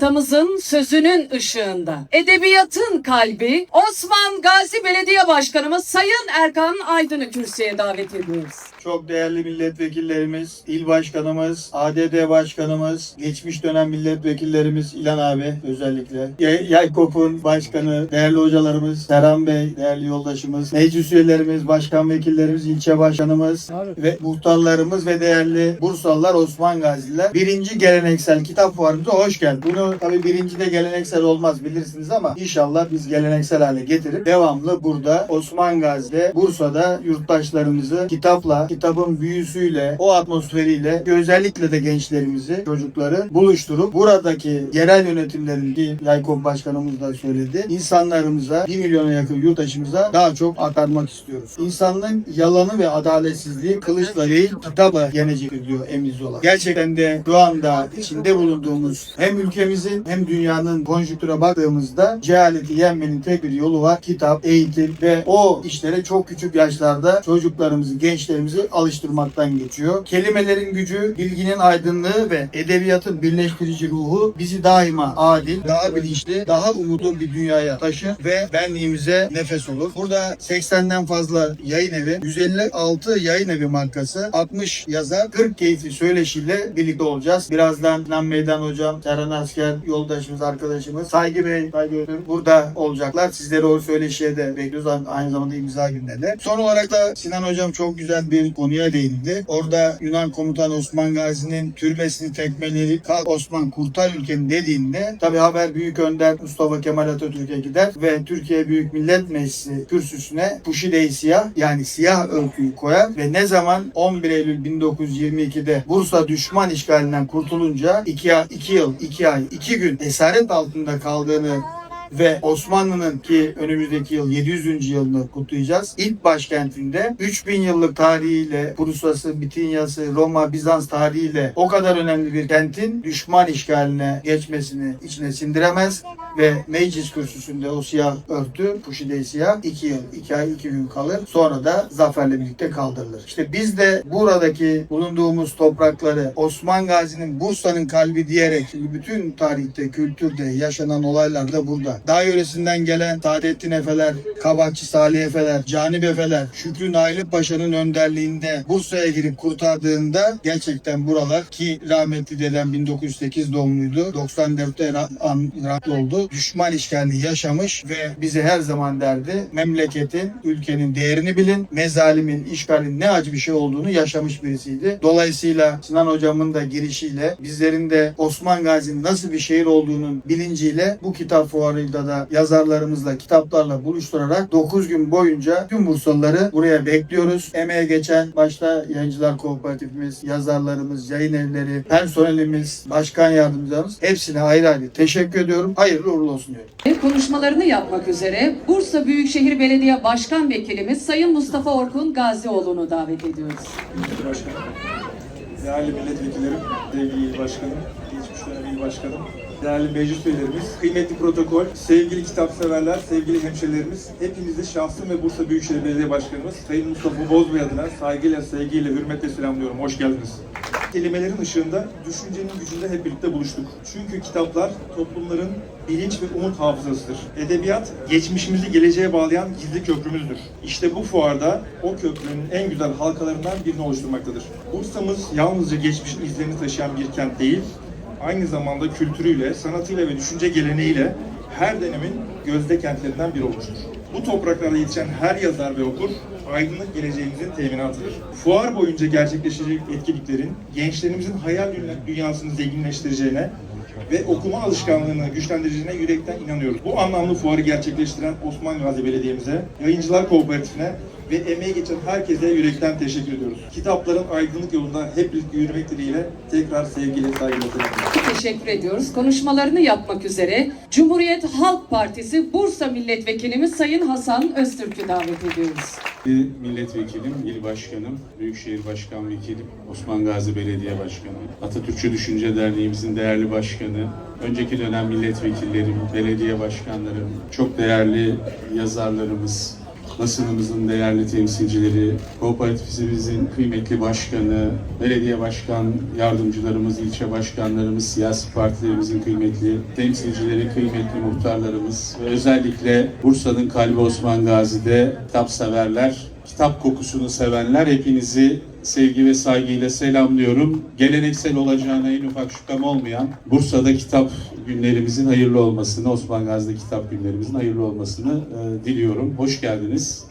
Atamızın sözünün ışığında. Edebiyatın kalbi Osman Gazi Belediye Başkanımız Sayın Erkan Aydın'ı kürsüye davet ediyoruz. Çok değerli milletvekillerimiz, il başkanımız, ADD başkanımız, geçmiş dönem milletvekillerimiz İlhan abi özellikle, Yay- Yaykop'un başkanı, değerli hocalarımız, Serhan Bey, değerli yoldaşımız, meclis üyelerimiz, başkan vekillerimiz, ilçe başkanımız ve muhtarlarımız ve değerli Bursalılar, Osman Gaziler. Birinci geleneksel kitap fuarımıza hoş geldin. Bunu tabii birinci de geleneksel olmaz bilirsiniz ama inşallah biz geleneksel hale getirip devamlı burada Osman Gazi'de, Bursa'da yurttaşlarımızı kitapla, kitabın büyüsüyle, o atmosferiyle özellikle de gençlerimizi, çocukları buluşturup buradaki yerel yönetimlerin ki Yaykop Başkanımız da söyledi. insanlarımıza, 1 milyona yakın yurttaşımıza daha çok aktarmak istiyoruz. İnsanlığın yalanı ve adaletsizliği kılıçla değil kitapla yenecektir diyor Emiz Ola. Gerçekten de şu anda içinde bulunduğumuz hem ülkemizin hem dünyanın konjüktüre baktığımızda cehaleti yenmenin tek bir yolu var. Kitap, eğitim ve o işlere çok küçük yaşlarda çocuklarımızı, gençlerimizi alıştırmaktan geçiyor. Kelimelerin gücü, bilginin aydınlığı ve edebiyatın birleştirici ruhu bizi daima adil, daha bilinçli, daha umutlu bir dünyaya taşır ve benliğimize nefes olur. Burada 80'den fazla yayın evi, 156 yayın evi markası, 60 yazar, 40 keyifli söyleşiyle birlikte olacağız. Birazdan Sinan Meydan Hocam, Serhan Asker, yoldaşımız, arkadaşımız, Saygı Bey, Saygı Ötür burada olacaklar. Sizleri o söyleşiye de bekliyoruz. Aynı zamanda imza günlerinde. Son olarak da Sinan Hocam çok güzel bir konuya değindi. Orada Yunan komutan Osman Gazi'nin türbesini tekmeleyip kalk Osman kurtar ülkeni dediğinde tabi haber Büyük Önder Mustafa Kemal Atatürk'e gider ve Türkiye Büyük Millet Meclisi kürsüsüne Puşide siyah yani siyah örtüyü koyar ve ne zaman 11 Eylül 1922'de Bursa düşman işgalinden kurtulunca 2 2 yıl, 2 ay, 2 gün esaret altında kaldığını ve Osmanlı'nın ki önümüzdeki yıl 700. yılını kutlayacağız. İlk başkentinde 3000 yıllık tarihiyle Bursa'sı, Bitinya'sı, Roma, Bizans tarihiyle o kadar önemli bir kentin düşman işgaline geçmesini içine sindiremez ve meclis kürsüsünde o siyah örtü, puşide siyah 2 yıl, 2 ay, 2 gün kalır. Sonra da zaferle birlikte kaldırılır. İşte biz de buradaki bulunduğumuz toprakları Osman Gazi'nin Bursa'nın kalbi diyerek bütün tarihte, kültürde yaşanan olaylar da burada. Dağ yöresinden gelen Saadettin Efeler, Kabakçı Salih Efeler, Canip Efeler, Şükrü Naili Paşa'nın önderliğinde Bursa'ya girip kurtardığında gerçekten buralar ki rahmetli dedem 1908 doğumluydu. 94'te ra- an- rahmetli oldu. Düşman işgalini yaşamış ve bize her zaman derdi memleketin, ülkenin değerini bilin. Mezalimin, işgalin ne acı bir şey olduğunu yaşamış birisiydi. Dolayısıyla Sinan hocamın da girişiyle bizlerin de Osman Gazi'nin nasıl bir şehir olduğunun bilinciyle bu kitap fuarıyla da yazarlarımızla, kitaplarla buluşturarak 9 gün boyunca tüm Bursalıları buraya bekliyoruz. Emeğe geçen başta Yayıncılar Kooperatifimiz, yazarlarımız, yayın evleri, personelimiz, başkan yardımcılarımız hepsine ayrı ayrı teşekkür ediyorum. Hayırlı uğurlu olsun diyorum. Konuşmalarını yapmak üzere Bursa Büyükşehir Belediye Başkan Vekilimiz Sayın Mustafa Orkun Gazioğlu'nu davet ediyoruz. Başkanım, değerli milletvekillerim, sevgili il başkanım, geçmiş dönem il başkanım, değerli meclis üyelerimiz, kıymetli protokol, sevgili kitap severler, sevgili hemşerilerimiz, hepinizi şahsım ve Bursa Büyükşehir Belediye Başkanımız Sayın Mustafa Bozbey adına saygıyla, sevgiyle, hürmetle selamlıyorum. Hoş geldiniz. Kelimelerin ışığında, düşüncenin gücünde hep birlikte buluştuk. Çünkü kitaplar toplumların bilinç ve umut hafızasıdır. Edebiyat, geçmişimizi geleceğe bağlayan gizli köprümüzdür. İşte bu fuarda o köprünün en güzel halkalarından birini oluşturmaktadır. Bursa'mız yalnızca geçmişin izlerini taşıyan bir kent değil, aynı zamanda kültürüyle, sanatıyla ve düşünce geleneğiyle her dönemin gözde kentlerinden biri olmuştur. Bu topraklarda yetişen her yazar ve okur, aydınlık geleceğimizin teminatıdır. Fuar boyunca gerçekleşecek etkinliklerin gençlerimizin hayal dünya- dünyasını zenginleştireceğine ve okuma alışkanlığını güçlendireceğine yürekten inanıyoruz. Bu anlamlı fuarı gerçekleştiren Osman Gazi Belediye'mize, Yayıncılar Kooperatifine ve emeği geçen herkese yürekten teşekkür ediyoruz. Kitapların aydınlık yolunda hep birlikte yürümek dileğiyle tekrar sevgiyle, saygıyla selamlıyorum. Teşekkür ediyoruz. Konuşmalarını yapmak üzere Cumhuriyet Halk Partisi Bursa Milletvekilimiz Sayın Hasan Öztürk'ü davet ediyoruz. Bir milletvekilim, il başkanım, Büyükşehir Başkan Vekilim, Osman Gazi Belediye Başkanı, Atatürkçü Düşünce Derneğimizin değerli başkanı, önceki dönem milletvekillerim, belediye başkanlarım, çok değerli yazarlarımız, basınımızın değerli temsilcileri, kooperatifimizin kıymetli başkanı, belediye başkan yardımcılarımız, ilçe başkanlarımız, siyasi partilerimizin kıymetli temsilcileri, kıymetli muhtarlarımız ve özellikle Bursa'nın kalbi Osman Gazi'de kitap severler, kitap kokusunu sevenler hepinizi sevgi ve saygıyla selamlıyorum. Geleneksel olacağına en ufak şüphem olmayan Bursa'da kitap günlerimizin hayırlı olmasını, Osman Gazi'de kitap günlerimizin hayırlı olmasını e, diliyorum. Hoş geldiniz.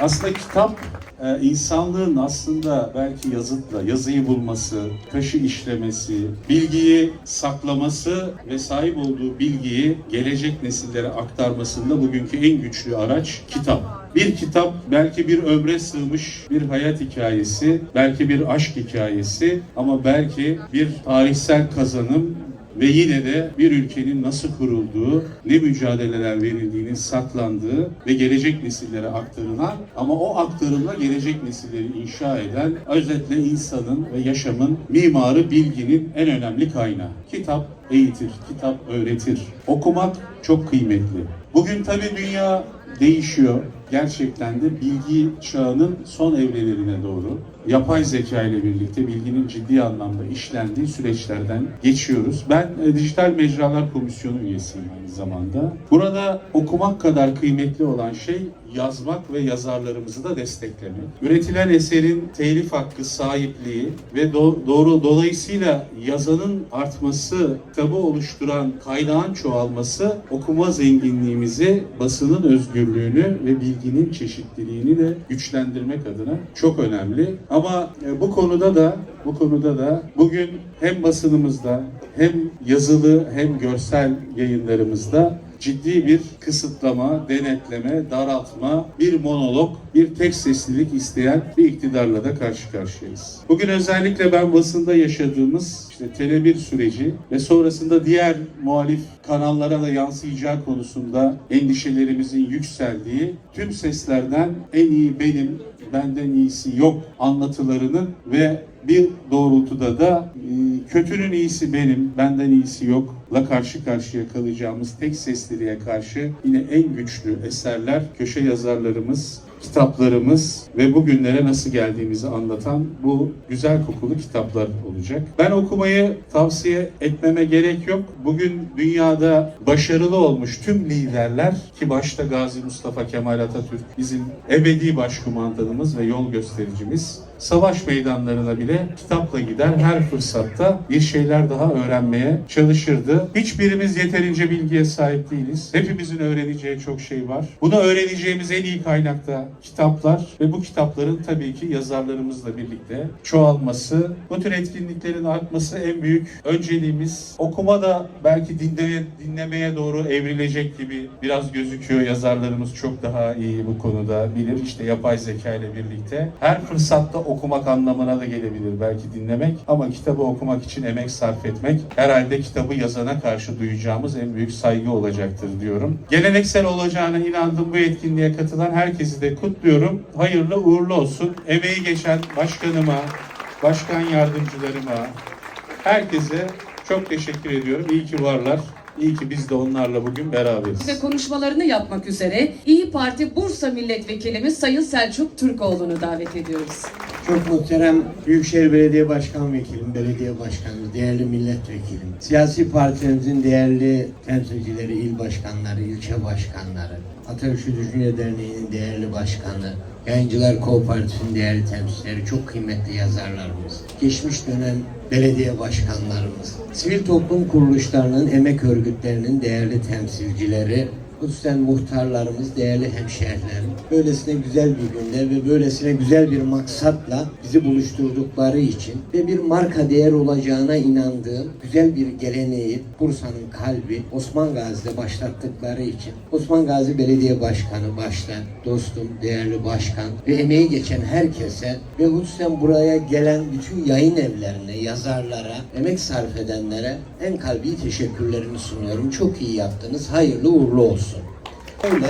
Aslında kitap e, insanlığın aslında belki yazıtla yazıyı bulması, taşı işlemesi, bilgiyi saklaması ve sahip olduğu bilgiyi gelecek nesillere aktarmasında bugünkü en güçlü araç kitap. Bir kitap belki bir ömre sığmış bir hayat hikayesi, belki bir aşk hikayesi ama belki bir tarihsel kazanım ve yine de bir ülkenin nasıl kurulduğu, ne mücadeleler verildiğinin saklandığı ve gelecek nesillere aktarılan ama o aktarımla gelecek nesilleri inşa eden özetle insanın ve yaşamın mimarı bilginin en önemli kaynağı. Kitap eğitir, kitap öğretir. Okumak çok kıymetli. Bugün tabii dünya değişiyor. Gerçekten de bilgi çağının son evrelerine doğru yapay zeka ile birlikte bilginin ciddi anlamda işlendiği süreçlerden geçiyoruz. Ben e, Dijital Mecralar Komisyonu üyesiyim aynı zamanda. Burada okumak kadar kıymetli olan şey yazmak ve yazarlarımızı da desteklemek. Üretilen eserin telif hakkı sahipliği ve do- doğru dolayısıyla yazanın artması, kitabı oluşturan kaynağın çoğalması okuma zenginliğimizi, basının özgürlüğünü ve bilginin çeşitliliğini de güçlendirmek adına çok önemli. Ama e, bu konuda da bu konuda da bugün hem basınımızda hem yazılı hem görsel yayınlarımızda ciddi bir kısıtlama, denetleme, daraltma, bir monolog, bir tek seslilik isteyen bir iktidarla da karşı karşıyayız. Bugün özellikle ben basında yaşadığımız işte Tele1 süreci ve sonrasında diğer muhalif kanallara da yansıyacağı konusunda endişelerimizin yükseldiği tüm seslerden en iyi benim, benden iyisi yok anlatılarının ve bir doğrultuda da e, kötünün iyisi benim, benden iyisi yok la karşı karşıya kalacağımız tek sesliliğe karşı yine en güçlü eserler köşe yazarlarımız, kitaplarımız ve bugünlere nasıl geldiğimizi anlatan bu güzel kokulu kitaplar olacak. Ben okumayı tavsiye etmeme gerek yok. Bugün dünyada başarılı olmuş tüm liderler ki başta Gazi Mustafa Kemal Atatürk bizim ebedi başkumandanımız ve yol göstericimiz savaş meydanlarına bile kitapla gider her fırsatta bir şeyler daha öğrenmeye çalışırdı. Hiçbirimiz yeterince bilgiye sahip değiliz. Hepimizin öğreneceği çok şey var. Bunu öğreneceğimiz en iyi kaynakta kitaplar ve bu kitapların tabii ki yazarlarımızla birlikte çoğalması, bu tür etkinliklerin artması en büyük önceliğimiz. Okuma da belki dinlemeye, dinlemeye doğru evrilecek gibi biraz gözüküyor. Yazarlarımız çok daha iyi bu konuda bilir. İşte yapay zeka ile birlikte. Her fırsatta okumak anlamına da gelebilir belki dinlemek ama kitabı okumak için emek sarf etmek herhalde kitabı yazana karşı duyacağımız en büyük saygı olacaktır diyorum. Geleneksel olacağına inandığım bu etkinliğe katılan herkesi de kutluyorum. Hayırlı uğurlu olsun. Emeği geçen başkanıma, başkan yardımcılarıma, herkese çok teşekkür ediyorum. İyi ki varlar. İyi ki biz de onlarla bugün beraberiz. Ve konuşmalarını yapmak üzere İyi Parti Bursa Milletvekilimiz Sayın Selçuk Türkoğlu'nu davet ediyoruz. Çok muhterem Büyükşehir Belediye Başkan Vekilim, Belediye Başkanı, değerli milletvekilim, siyasi partilerimizin değerli temsilcileri, il başkanları, ilçe başkanları, Atatürkçü Düşünce Derneği'nin değerli başkanı, Yayıncılar Kooperatifinin değerli temsilcileri, çok kıymetli yazarlarımız, geçmiş dönem belediye başkanlarımız, sivil toplum kuruluşlarının, emek örgütlerinin değerli temsilcileri, Hususen muhtarlarımız, değerli hemşehrilerim. Böylesine güzel bir günde ve böylesine güzel bir maksatla bizi buluşturdukları için ve bir marka değer olacağına inandığım güzel bir geleneği Bursa'nın kalbi Osman Gazi'de başlattıkları için Osman Gazi Belediye Başkanı başta dostum, değerli başkan ve emeği geçen herkese ve hususen buraya gelen bütün yayın evlerine, yazarlara, emek sarf edenlere en kalbi teşekkürlerimi sunuyorum. Çok iyi yaptınız. Hayırlı uğurlu olsun. Öyle.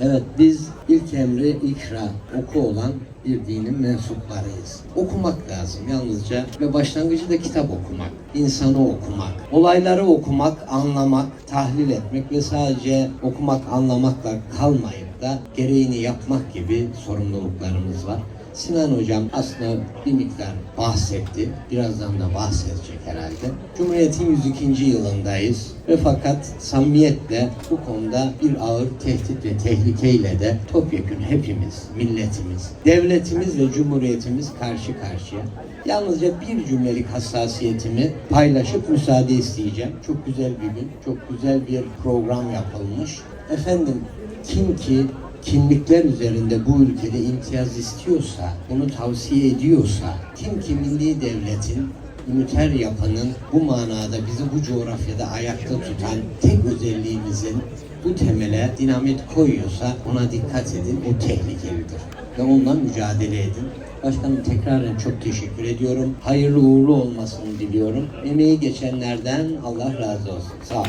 Evet biz ilk emri ikra, oku olan bir dinin mensuplarıyız. Okumak lazım yalnızca ve başlangıcı da kitap okumak, insanı okumak, olayları okumak, anlamak, tahlil etmek ve sadece okumak, anlamakla kalmayıp da gereğini yapmak gibi sorumluluklarımız var. Sinan Hocam aslında bir miktar bahsetti. Birazdan da bahsedecek herhalde. Cumhuriyet'in 102. yılındayız ve fakat samimiyetle bu konuda bir ağır tehdit ve tehlikeyle de topyekun hepimiz, milletimiz, devletimiz ve cumhuriyetimiz karşı karşıya. Yalnızca bir cümlelik hassasiyetimi paylaşıp müsaade isteyeceğim. Çok güzel bir gün, çok güzel bir program yapılmış. Efendim kim ki kimlikler üzerinde bu ülkede imtiyaz istiyorsa, bunu tavsiye ediyorsa, kim ki milli devletin üniter yapının bu manada bizi bu coğrafyada ayakta tutan tek özelliğimizin bu temele dinamit koyuyorsa ona dikkat edin, o tehlikelidir. Ve ondan mücadele edin. Başkanım tekraren çok teşekkür ediyorum. Hayırlı uğurlu olmasını diliyorum. Emeği geçenlerden Allah razı olsun. Sağ olun.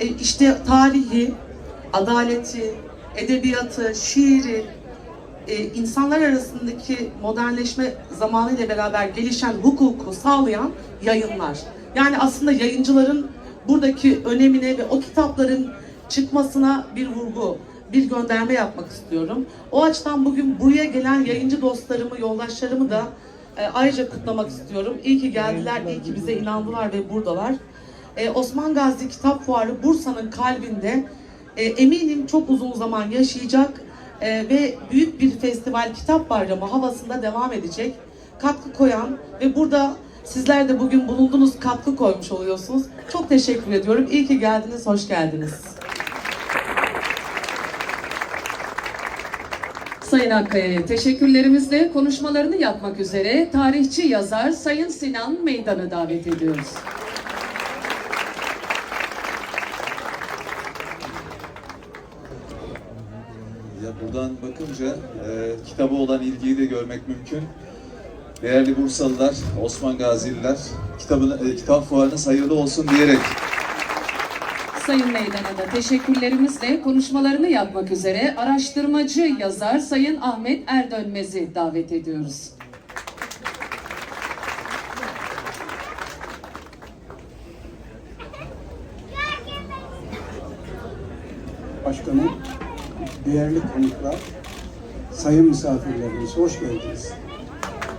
E, işte tarihi, adaleti, edebiyatı, şiiri, e, insanlar arasındaki modernleşme zamanıyla beraber gelişen hukuku sağlayan yayınlar. Yani aslında yayıncıların buradaki önemine ve o kitapların çıkmasına bir vurgu, bir gönderme yapmak istiyorum. O açıdan bugün buraya gelen yayıncı dostlarımı, yoldaşlarımı da e, ayrıca kutlamak istiyorum. İyi ki geldiler, iyi ki bize inandılar ve buradalar. Ee, Osman Gazi Kitap Fuarı Bursa'nın kalbinde e, eminim çok uzun zaman yaşayacak e, ve büyük bir festival kitap bayramı havasında devam edecek. Katkı koyan ve burada sizler de bugün bulundunuz katkı koymuş oluyorsunuz. Çok teşekkür ediyorum. İyi ki geldiniz, hoş geldiniz. Sayın Akkaya'ya teşekkürlerimizle konuşmalarını yapmak üzere tarihçi yazar Sayın Sinan Meydan'ı davet ediyoruz. Ya buradan bakınca e, kitaba olan ilgiyi de görmek mümkün. Değerli Bursalılar, Osman Gazililer, kitabın, e, kitap fuarınız hayırlı olsun diyerek Sayın Meydan'a da teşekkürlerimizle konuşmalarını yapmak üzere araştırmacı yazar Sayın Ahmet Erdönmez'i davet ediyoruz. Başkanım, değerli konuklar, sayın misafirlerimiz, hoş geldiniz.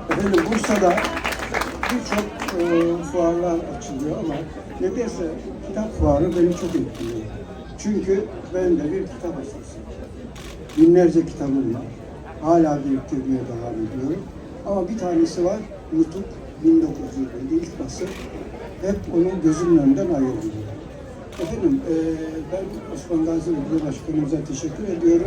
Efendim Bursa'da birçok e, fuarlar açılıyor ama nedense kitap fuarı beni çok etkiliyor. Çünkü ben de bir kitap hastasıyım. Binlerce kitabım var. Hala biriktirmeye devam ediyorum. Ama bir tanesi var, Nutuk 1920 ilk basım. Hep onun gözümün önünden ayrılmıyor. Efendim, eee ben Osman Gazi Belediye Başkanımıza teşekkür ediyorum.